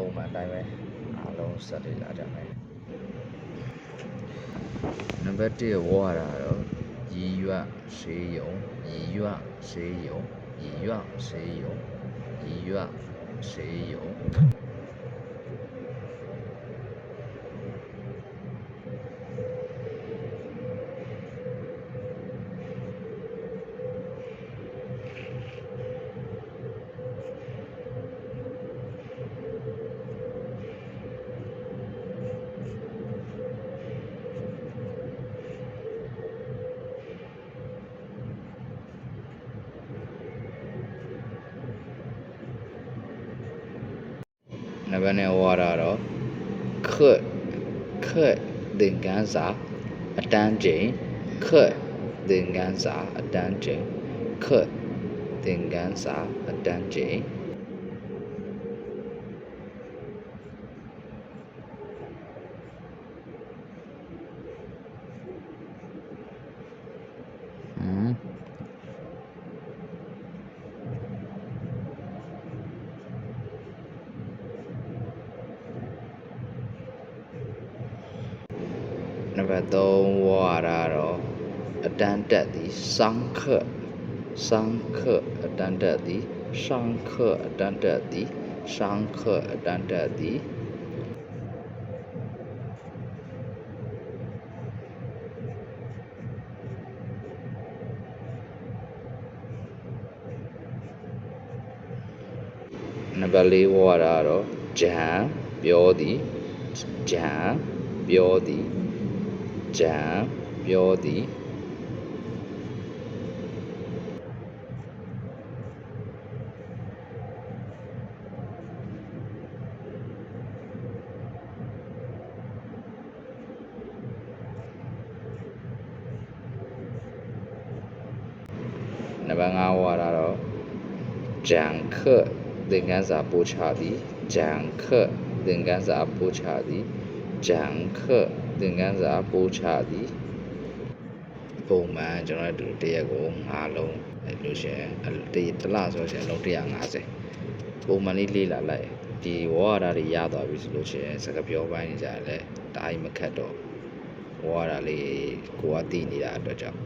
ပုံမှန်အတိုင်းပဲအားလုံးစက်တွေလာကြမယ်နံပါတ်1ဝါရတော့ရည်ရွက်ဆေးရုံရည်ရွက်ဆေးရုံရည်ရွက်ဆေးရုံရည်ရွက်ဆေးရုံ နံပါတ်နဲ့ဝါရတော့ခတ်ခတ်သင်္ကန်းစာအတန်းချိန်ခတ်သင်္ကန်းစာအတန်းချိန်ခတ်သင်္ကန်းစာအတန်းချိန် နံပါတ်3ဝါရတော့အတန်းတက်သည်စောင်းခတ်စောင်းခတ်အတန်းတက်သည်စောင်းခတ်အတန်းတက်သည်စောင်းခတ်အတန်းတက်သည်နံပါတ်4ဝါရတော့ဂျန်ပြောသည်ဂျန်ပြောသည် ဂျန်ပြောသည်နံပါတ်5ဝါရတော့ဂျန်ခတ်သင်္ကန်းစာပို့ချသည်ဂျန်ခတ်သင်္ကန်းစာပို့ချသည် ဂျန်ခတ်သင်္ကန်းစာပို့ချသည်ပုံမှန်ကျွန်တော်တို့တရက်ကို5လုံးအဲ့လို့ရှိရင်အဲ့တရက်တစ်လဆိုရှင်အလုံး150ပုံမှန်လေးလေးလာလိုက်ဒီဝါရတွေရသွားပြီဆိုလို့ရှိရင်စကပြောပိုင်းနေကြတယ်တအားကြီးမခတ်တော့ဝါရလေးကိုကတည်နေတာအတွက်ကြောင့်